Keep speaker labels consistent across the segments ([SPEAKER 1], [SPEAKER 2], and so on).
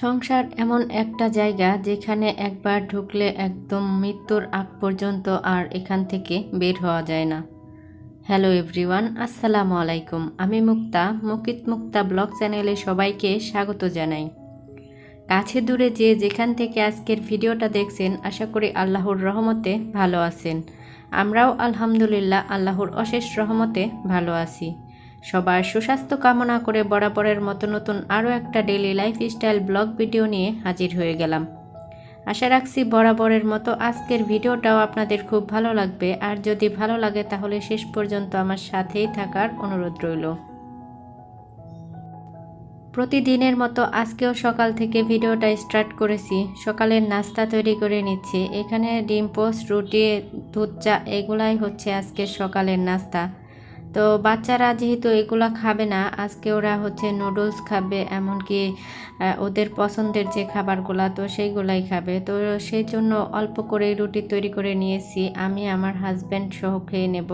[SPEAKER 1] সংসার এমন একটা জায়গা যেখানে একবার ঢুকলে একদম মৃত্যুর আগ পর্যন্ত আর এখান থেকে বের হওয়া যায় না। হ্যালো এভরিওয়ান আসসালামু আলাইকুম। আমি মুক্তা, মুকিত মুক্তা ব্লগ চ্যানেলে সবাইকে স্বাগত জানাই। কাছে দূরে যে যেখান থেকে আজকের ভিডিওটা দেখছেন, আশা করি আল্লাহর রহমতে ভালো আছেন। আমরাও আলহামদুলিল্লাহ আল্লাহর অশেষ রহমতে ভালো আছি। সবার সুস্বাস্থ্য কামনা করে বরাবরের মতো নতুন আরও একটা ডেলি লাইফস্টাইল ব্লগ ভিডিও নিয়ে হাজির হয়ে গেলাম। আশা রাখছি বরাবরের মতো আজকের ভিডিওটাও আপনাদের খুব ভালো লাগবে। আর যদি ভালো লাগে, তাহলে শেষ পর্যন্ত আমার সাথেই থাকার অনুরোধ রইল। প্রতিদিনের মতো আজকেও সকাল থেকে ভিডিওটা স্টার্ট করেছি। সকালের নাস্তা তৈরি করে নিচ্ছি। এখানে ডিম পোস্ট রুটি, দুধ, চা, এগুলাই হচ্ছে আজকের সকালের নাস্তা। তো বাচ্চারা যেহেতু এগুলো খাবে না, আজকে ওরা হচ্ছে নুডলস খাবে, এমনকি ওদের পছন্দের যে খাবারগুলো, তো সেইগুলাই খাবে। তো সেই জন্য অল্প করে রুটি তৈরি করে নিয়েছি, আমি আমার হাজব্যান্ড সহ খেয়ে নেব।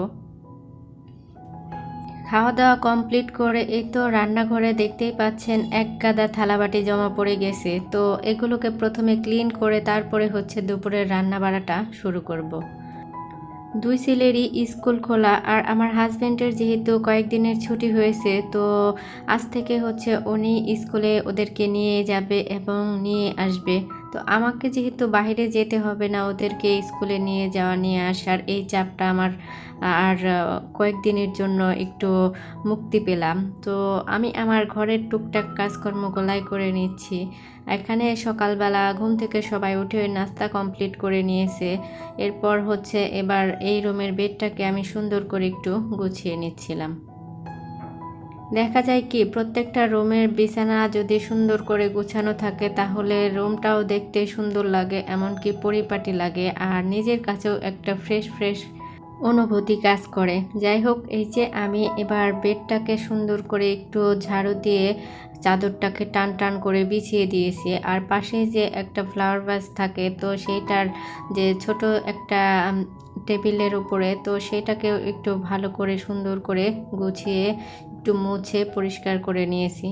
[SPEAKER 1] খাওয়া দাওয়া কমপ্লিট করে এই তো রান্নাঘরে দেখতেই পাচ্ছেন এক গাদা থালাবাটি জমা পড়ে গেছে। তো এগুলোকে প্রথমে ক্লিন করে তারপরে হচ্ছে দুপুরের রান্না বাড়াটা শুরু করব। দুই ছেলেরই স্কুল খোলা আর আমার হাজব্যান্ডের যেহেতু কয়েকদিনের ছুটি হয়েছে, তো আজ থেকে হচ্ছে উনি স্কুলে ওদেরকে নিয়ে যাবে এবং নিয়ে আসবে। তো আমাকে যেহেতু বাইরে যেতে হবে না, ওদেরকে স্কুলে নিয়ে যাওয়া, নিয়ে আসার এই চাপটা আমার, আর কয়েকদিনের জন্য একটু মুক্তি পেলাম। তো আমি আমার ঘরের টুকটাক কাজকর্ম কাজকর্মগুলাই করে নিচ্ছি। এখানে সকালবেলা ঘুম থেকে সবাই উঠে নাস্তা কমপ্লিট করে নিয়েছে। এরপর হচ্ছে এবার এই রুমের বেডটাকে আমি সুন্দর করে একটু গুছিয়ে নিচ্ছিলাম। দেখা যায় কি, প্রত্যেকটা রুমের বিছানা যদি সুন্দর করে গুছানো থাকে, তাহলে রুমটাও দেখতে সুন্দর লাগে, এমনকি পরিপাটি লাগে, আর নিজের কাছেও একটা ফ্রেশ ফ্রেশ অনুভূতি কাজ করে। যাই হোক, এই যে আমি এবার বেডটাকে সুন্দর করে একটু ঝাড়ু দিয়ে চাদরটাকে টান টান করে বিছিয়ে দিয়েছি, আর পাশে যে একটা ফ্লাওয়ার ভাস থাকে, তো সেইটার যে ছোট একটা টেবিলের উপরে, তো সেটাকেও একটু ভালো করে সুন্দর করে গুছিয়ে একটু মুছে পরিষ্কার করে নিয়েছি।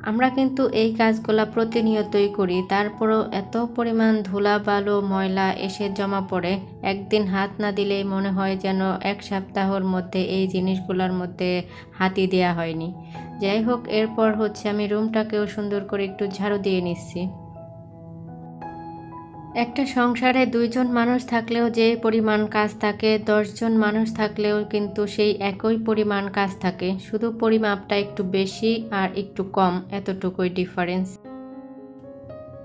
[SPEAKER 1] আমরা কিন্তু এই কাজগুলা প্রতিনিয়তই করি, তারপরও এত পরিমাণ ধুলা, বালু, ময়লা এসে জমা পড়ে, একদিন হাত না দিলেই মনে হয় যেন এক সপ্তাহর মধ্যে এই জিনিসগুলোর মধ্যে হাতি দেয়া হয়নি। যাই হোক, এরপর হচ্ছে আমি রুমটাকেও সুন্দর করে একটু ঝাড়ু দিয়ে নিচ্ছি। একটা সংসারে দুইজন মানুষ থাকলেও যে পরিমাণ কাজ থাকে, দশজন মানুষ থাকলেও কিন্তু সেই একই পরিমাণ কাজ থাকে। শুধু পরিমাপটা একটু বেশি আর একটু কম, এতটুকুই ডিফারেন্স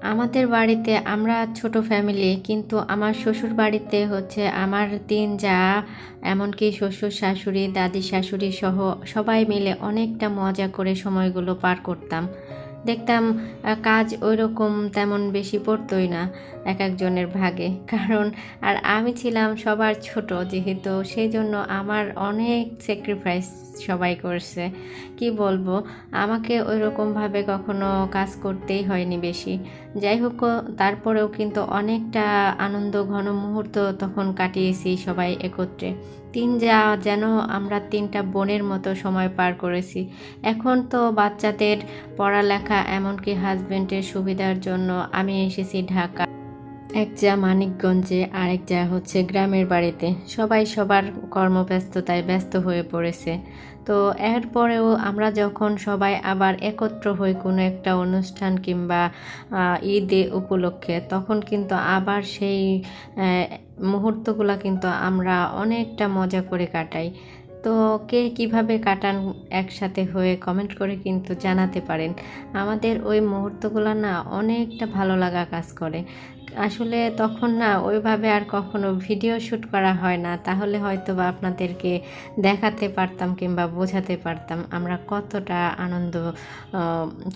[SPEAKER 1] আমাদের বাড়িতে, আমরা ছোট ফ্যামিলি কিন্তু আমার শ্বশুর বাড়িতে হচ্ছে আমার তিন যা, এমনকি শ্বশুর শাশুড়ি, দাদি শাশুড়ি সহ সবাই মিলে অনেকটা মজা করে সময়গুলো পার করতাম। দেখতাম কাজ ওই রকম তেমন বেশি পড়তোই না এক একজনের ভাগে। কারণ, আর আমি ছিলাম সবার ছোট যেহেতু সেই জন্য আমার অনেক স্যাক্রিফাইস সবাই করছে। কি বলব? আমাকে ওই রকমভাবে কখনো কাজ করতেই হয়নি বেশি। যাই হোক তারপরেও কিন্তু অনেকটা আনন্দ ঘন মুহূর্ত তখন কাটিয়েছি সবাই একত্রে। তিন যা, যেন আমরা তিনটা বোনের মতো সময় পার করেছি। এখন তো বাচ্চাদের পড়ালেখা এমনকি হাজবেন্ডের সুবিধার জন্য আমি এসেছি ঢাকা। এক যা মানিকগঞ্জে আরেক যা হচ্ছে গ্রামের বাড়িতে। সবাই সবার কর্মব্যস্ততায় ব্যস্ত হয়ে পড়েছে। তো এরপরেও আমরা যখন সবাই আবার একত্র হই কোনো একটা অনুষ্ঠান কিংবা ঈদে উপলক্ষে, তখন কিন্তু আবার সেই মুহূর্তগুলো কিন্তু আমরা অনেকটা মজা করে কাটাই। তো কে কীভাবে কাটান একসাথে হয়ে কমেন্ট করে কিন্তু জানাতে পারেন। আমাদের ওই মুহূর্তগুলো না অনেকটা ভালো লাগা কাজ করে। আসলে তখন না ওইভাবে আর কখনো ভিডিও শ্যুট করা হয় না। তাহলে হয়তো বা আপনাদেরকে দেখাতে পারতাম কিংবা বোঝাতে পারতাম আমরা কতটা আনন্দ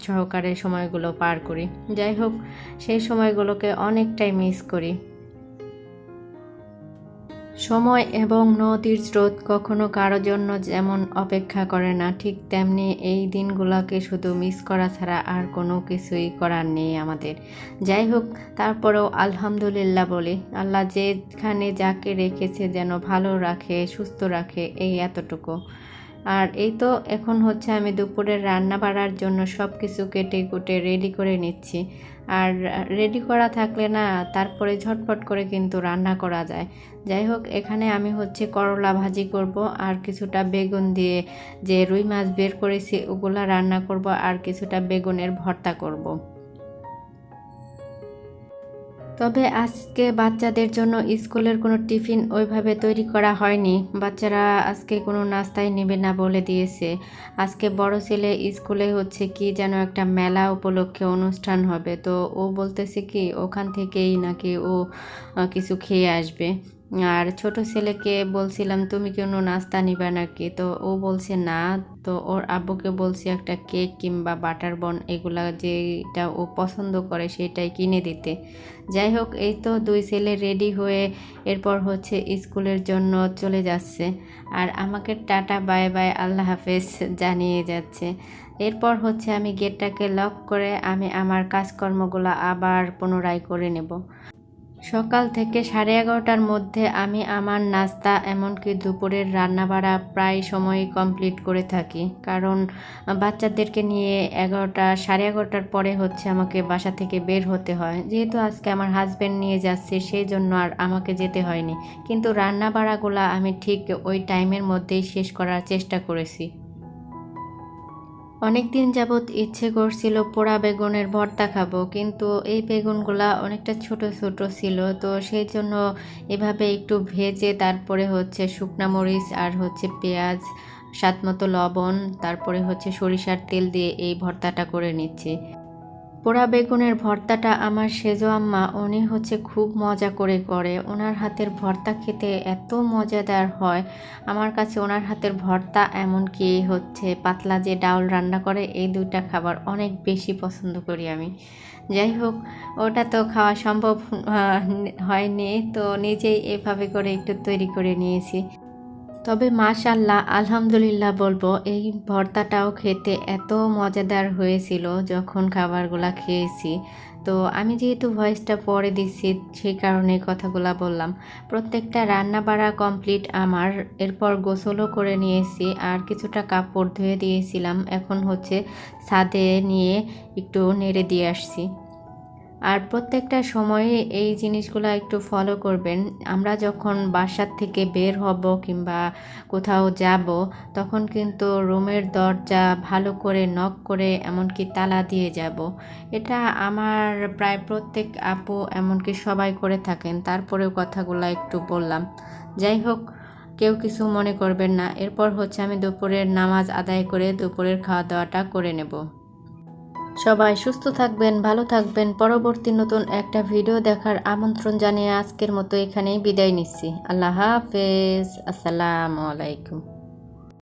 [SPEAKER 1] সহকারে সময়গুলো পার করি। যাই হোক, সেই সময়গুলোকে অনেকটাই মিস করি। সময় এবং নদীর স্রোত কখনো কারও জন্য যেমন অপেক্ষা করে না, ঠিক তেমনি এই দিনগুলোকে শুধু মিস করা ছাড়া আর কোনো কিছুই করার নেই আমাদের। যাই হোক, তারপরেও আলহামদুলিল্লাহ বলি, আল্লাহ যেখানে যাকে রেখেছে যেন ভালো রাখে, সুস্থ রাখে, এই এতটুকু। আর এই তো এখন হচ্ছে আমি দুপুরের রান্না বাড়ার জন্য সব কিছু কেটে কুটে রেডি করে নিচ্ছি আর রেডি করা থাকলে না তারপরে ঝটপট করে কিন্তু রান্না করা যায় যাই হোক, এখানে আমি হচ্ছে করলা ভাজি করব আর কিছুটা বেগুন দিয়ে যে রুই মাছ বের করেছি ওগুলা রান্না করব আর কিছুটা বেগুনের ভর্তা করব। তবে আজকে বাচ্চাদের জন্য স্কুলের কোনো টিফিন ওইভাবে তৈরি করা হয়নি। বাচ্চারা আজকে কোনো নাস্তাই নেবে না বলে দিয়েছে। আজকে বড় ছেলে স্কুলে হচ্ছে কি যেন একটা মেলা উপলক্ষে অনুষ্ঠান হবে। তো ও বলতেছে কি, ওখান থেকেই নাকি ও কিছু খেয়ে আসবে। আর ছোট ছেলেকে বলছিলাম, তুমি কোনো নাস্তা নিবে নাকি? তো ও বলছে, না। তো ওর আব্বুকে বলছি, একটা কেক কিংবা বাটার বন, এগুলা যেটা ও পছন্দ করে সেটাই কিনে দিতে। যাই হোক, এই তো দুই ছেলে রেডি হয়ে এরপর হচ্ছে স্কুলের জন্য চলে যাচ্ছে। আর আমাকে টাটা, বাই বাই, আল্লাহ হাফেজ জানিয়ে যাচ্ছে। এরপর হচ্ছে আমি গেটটাকে লক করে আমি আমার কাজকর্মগুলো আবার পুনরায় করে নেব। সকাল থেকে সাড়ে এগারোটার মধ্যে আমি আমার নাস্তা এমনকি দুপুরের রান্নাবাড়া প্রায় সময় কমপ্লিট করে থাকি। কারণ বাচ্চাদেরকে নিয়ে এগারোটা, সাড়ে এগারোটার পরে হচ্ছে আমাকে বাসা থেকে বের হতে হয়। যেহেতু আজকে আমার হাজব্যান্ড নিয়ে যাচ্ছে, সেই জন্য আর আমাকে যেতে হয়নি। কিন্তু রান্নাবাড়াগুলো আমি ঠিক ওই টাইমের মধ্যেই শেষ করার চেষ্টা করেছি। অনেক দিন যাবৎ ইচ্ছে করছিল পোড়া বেগুনের ভর্তা খাব, কিন্তু এই বেগুনগুলা অনেকটা ছোট ছোট ছিল, তো সেই জন্য এভাবে একটু ভেজে তারপরে হচ্ছে শুকনা মরিচ আর হচ্ছে পেঁয়াজ, স্বাদ মতো লবণ, তারপরে হচ্ছে সরিষার তেল দিয়ে এই ভর্তাটা করে নিচ্ছি। পোড়া বেগুনের ভর্তাটা আমার সেজো আম্মা, উনি হচ্ছে খুব মজা করে করে। ওনার হাতের ভর্তা খেতে এত মজাদার হয়। আমার কাছে ওনার হাতের ভর্তা এমনকি হচ্ছে পাতলা যে ডাউল রান্না করে, এই দুইটা খাবার অনেক বেশি পছন্দ করি আমি। যাই হোক, ওটা তো খাওয়া সম্ভব হয়নি, তো নিজেই এভাবে করে একটু তৈরি করে নিয়েছি। তবে মাশাল্লাহ আলহামদুলিল্লাহ বলব, এই ভর্তাটাও খেতে এত মজাদার হয়েছিল যখন খাবারগুলা খেয়েছি। তো আমি যেহেতু ভয়েসটা পরে দিচ্ছি, সেই কারণে কথাগুলা বললাম। প্রত্যেকটা রান্না বাড়া কমপ্লিট আমার, এরপর গোসলও করে নিয়েছি আর কিছুটা কাপড় ধুয়ে দিয়েছিলাম। এখন হচ্ছে ছাদে নিয়ে একটু নেড়ে দিয়ে আসছি। আর প্রত্যেকটা সময়ে এই জিনিসগুলো একটু ফলো করবেন। আমরা যখন বাসার থেকে বের হব কিংবা কোথাও যাব, তখন কিন্তু রুমের দরজা ভালো করে নক করে এমনকি তালা দিয়ে যাব। এটা আমার প্রায় প্রত্যেক আপু এমনকি সবাই করে থাকেন। তারপরেও কথাগুলো একটু বললাম। যাই হোক, কেউ কিছু মনে করবেন না। এরপর হচ্ছে আমি দুপুরের নামাজ আদায় করে দুপুরের খাওয়া দাওয়াটা করে নেব। সবাই সুস্থ থাকবেন, ভালো থাকবেন। পরবর্তী নতুন একটা ভিডিও দেখার আমন্ত্রণ জানিয়ে আজকের মতো এখানেই বিদায় নিচ্ছি। আল্লাহ হাফেজ। আসসালামু আলাইকুম।